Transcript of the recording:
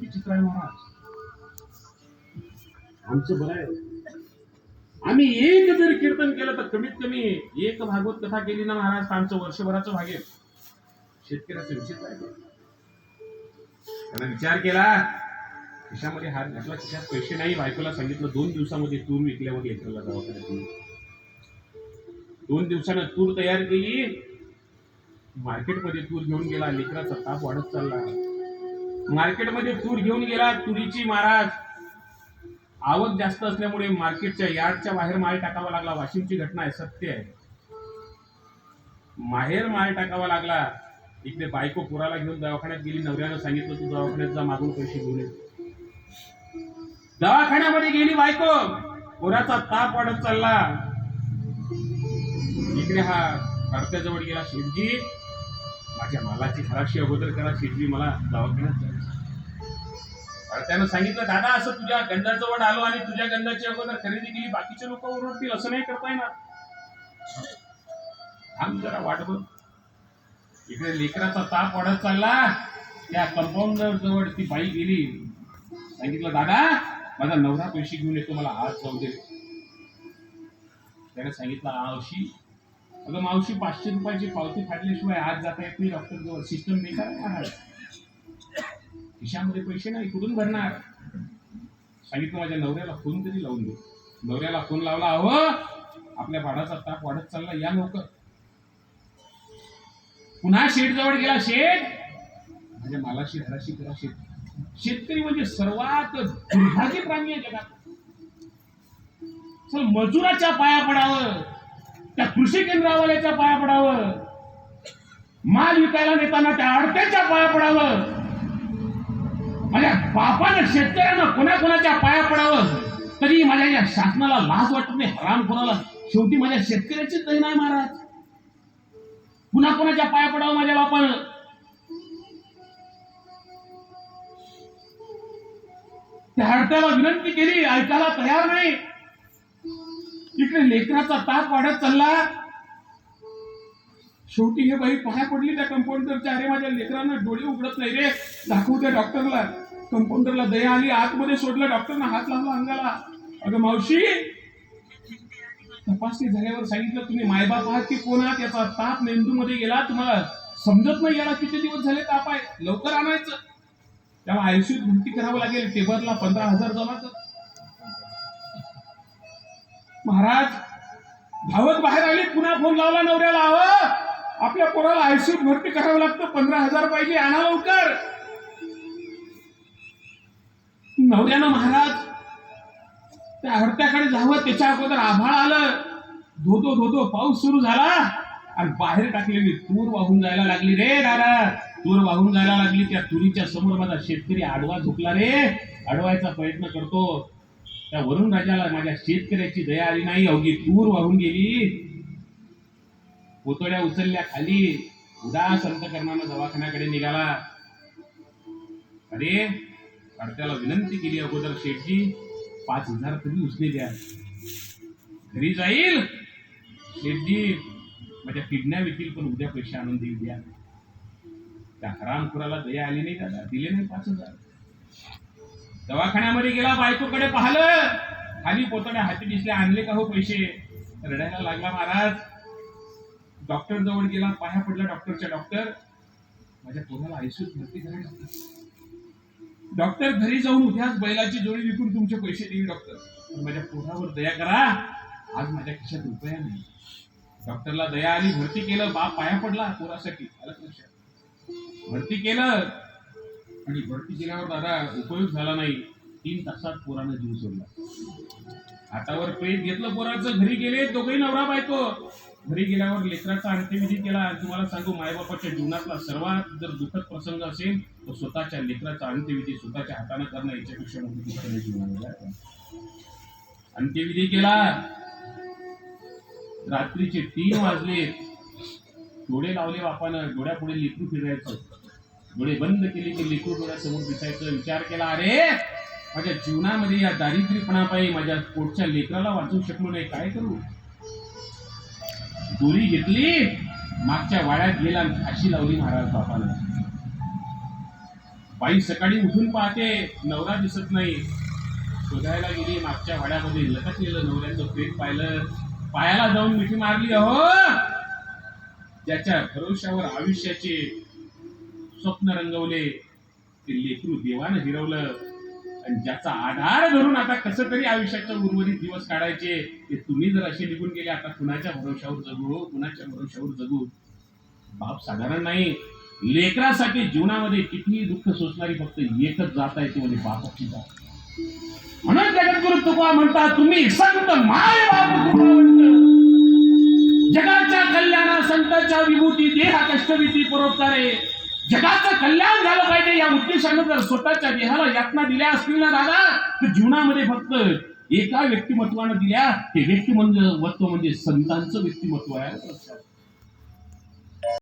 विचित्र आहे महाराज. आमचं बरं आहे. आम्ही एक जर कीर्तन केलं तर कमीत कमी एक भागवत कथा केली ना महाराज तर आमचं वर्षभराचं भागेल शेतकऱ्याचं विचित्र आहे. त्यानं विचार केला खिशामध्ये हात घातला खिशात पैसे नाही. बायकोला सांगितलं दोन दिवसामध्ये तूर विकल्यावर लेकराला दवाखान्यात नेऊ. दोन दिवसानं तूर तयार केली. मार्केटमध्ये तूर घेऊन गेला लेकराचा ताप वाढत चालला. मार्केटमध्ये तूर घेऊन गेला तुरीची महाराज. आवक जास्त असल्यामुळे मार्केटच्या यार्डच्या बाहेर माल टाकावा लागला. वाशिमची घटना आहे सत्य आहे. माहेर माल टाकावा लागला. इकडे बायको पुराला घेऊन दवाखान्यात गेली. नवऱ्यानं सांगितलं तू दवाखान्यात जा मागून पैसे घेऊन दवाखान्यामध्ये गेली बायको. पुराचा ताप वाढत चालला. इकडे हा कर्त्याजवळ गेला शिवजी माझ्या मालाची खराबशी अगोदर करा शेठजी मला दवाखान्यात जायचं. त्यानं सांगितलं दादा असं तुझ्या गंधाजवळ आलो आणि तुझ्या गंधाची अगोदर खरेदी केली बाकीचे लोक ओरडतील असं नाही करता येणार. थांब जरा वाट बघ. इकडे लेकराचा ताप वाढत चालला. त्या कंपाऊंडर जवळ ती बाई गेली. सांगितलं दादा माझा नवरा पैसे घेऊन येतो मला आज जाऊ दे. त्याने सांगितलं मावशी अगं मावशी पाचशे रुपयाची पावती फाडल्याशिवाय आज जाता येत नाही डॉक्टर जवळ सिस्टम बेकार आहे खिशामध्ये पैसे नाही कुठून भरणार? सांगितलं माझ्या नवऱ्याला फोन तरी लावून दे. नवऱ्याला फोन लावला अहो आपल्या भाडाचा ताप वाढत चालला या लवकर. पुन्हा शेठ जवळ गेला शेठ माझ्या मालाशी हराशी करा शेठ शेतकरी म्हणजे सर्वात दुर्भाग्य प्राणी आहे जगात. चल मजुराच्या पाया पडावं. त्या कृषी केंद्रावाल्याच्या पाया पडावं माल विकायला नेताना त्या अडत्याच्या पाया पडावं माझ्या बापानं शेतकऱ्यांना कोणाकोणाच्या पाया पडावं तरी माझ्या या शासनाला लाज वाटत नाही हराम कोणाला शेवटी माझ्या शेतकऱ्याची तरी नाही महाराज. पुन्हा कोणाच्या पाया पडावं माझ्या बापानं? त्या हडत्याला विनंती केली ऐकायला तयार नाही. इकडे लेकराचा ताप वाढत चालला. शेवटी हे बाई पाया पडली त्या कंपाऊंडरच्या अरे माझ्या लेकरांना डोळे उघडत नाही रे. दाखवू त्या डॉक्टरला कंपाऊंडरला दया आली आतमध्ये सोडलं डॉक्टरनं हात लावला अंगाला. अगं मावशी तपासणी झाल्यावर सांगितलं तुम्ही मायबाप आहात की कोण आहात? याचा ताप मेंदूमध्ये गेला. तुम्हाला समजत नाही याला किती दिवस झाले ताप आहे. लवकर आणायचं. त्याला आयसीयूत भरती करावं लागेल. टेबरला पंधरा हजार जमाचं महाराज धावत बाहेर आली पुन्हा फोन लावला नवऱ्याला हवं आपल्या पोराला आयसीयूत भरती करावं लागतं पंधरा हजार पाहिजे आणा लवकर. नवऱ्यानं महाराज त्या हरत्याकडे जावं त्याच्या अगोदर आभाळ आलं. धोधो धोधो पाऊस सुरू झाला. आणि बाहेर टाकलेली तूर वाहून जायला लागली रे दादा. तूर वाहून जायला लागली त्या तुरीच्या समोर माझा शेतकरी आडवा झुकला रे. अडवायचा प्रयत्न करतो. त्या वरुण राजाला माझ्या शेतकऱ्याची दया आली नाही अवघी तूर वाहून गेली. पोतोड्या उचलल्या खाली. उदास अंतकरणानं दवाखान्याकडे निघाला. अरे अडत्याला विनंती केली अगोदर शेठजी पाच हजार तुम्ही उचले द्या. घरी जाईल. शेठजी माझ्या किडण्या विकील पण उद्या पैसे आणून देईल द्या. त्या हरामखुराला दया आली नाही दादा. दिले नाही पाच हजार. दवाखान्यामध्ये गेला बायकोकडे पाहिलं. खाली पोतड्या हाती दिसले आणले का हो पैसे? रडायला लागला महाराज. डॉक्टर जवळ गेला पाया पडला डॉक्टरच्या डॉक्टर माझ्या पोराला आयसीयूत भरती करायला डॉक्टर. डॉक्टर घरी जाऊन उद्याच बैलाची जोडी विकून तुमचे पैसे देईल डॉक्टर माझ्या पोरावर दया करा. आज माझ्या खिशात रुपया नाही. डॉक्टरला दया आली भरती केलं बाप पाया पडला पोरासाठी. आलं भरती केलं. आणि भरती केल्यावर दादा उपयोग झाला नाही. तीन तासात पोरानं जीव सोडला. हातावर पेट घेतलं पोराचं घरी गेले दोघही नवरा बायको. घरी गेल्यावर लेकराचा अंत्यविधी केला. आणि तुम्हाला सांगू मायबापाच्या जीवनातला सर्वात जर दुःखद प्रसंग असेल तर स्वतःच्या लेकराचा अंत्यविधी स्वतःच्या हाताने करणं याच्यापेक्षा मोठी गोष्ट म्हणजे जीवनामध्ये अंत्यविधी केला. रात्रीचे तीन वाजले. डोळे लावले बापानं. डोळ्यापुढे लेकरू फिरायचं डोळे बंद केले की लेखू डोळ्यासमोर दिसायचं विचार केला अरे माझ्या जीवनामध्ये या दारिद्र्यपणापायी माझ्या पोटच्या लेकराला वाचू शकलो नाही काय करू? दोरी घेतली मागच्या वाड्यात गेला अशी लावली महाराज बापाला बाई सकाळी उठून पाहते नवरा दिसत नाही. शोधायला गेली मागच्या वाड्यामध्ये लटकलेलं नवऱ्याचं पेट पाहिलं. पायाला जाऊन मिठी मारली अहो ज्याच्या भरोशावर आयुष्याचे स्वप्न रंगवले. ते लेकरू देवानं हिरवलं. आणि ज्याचा आधार धरून आता कसं तरी आयुष्याच्या उर्वरित दिवस काढायचे ते तुम्ही जर असे निघून गेले आता कुणाच्या भरोशावर जगू हो? कुणाच्या भरोशावर जगू? बाप साधारण नाही. लेकरासाठी जीवनामध्ये कितीही दुःख सोसणारी फक्त एकच जात आहे ती म्हणजे बापाची जात. म्हणून जगद्गुरु तुका म्हणतात तुम्ही संत माय बाप जगाच्या कल्याणा संतांच्या विभूती देहा कष्टभीती परोपकारे. जगाचं कल्याण झालं पाहिजे या उद्देशानं जर स्वतःच्या देहाला यातना दिल्या असतील ना दादा? तर जीवनामध्ये फक्त एका व्यक्तिमत्वानं दिल्या. हे व्यक्तिमत्व म्हणजे संतांचं व्यक्तिमत्व आहे. लक्षात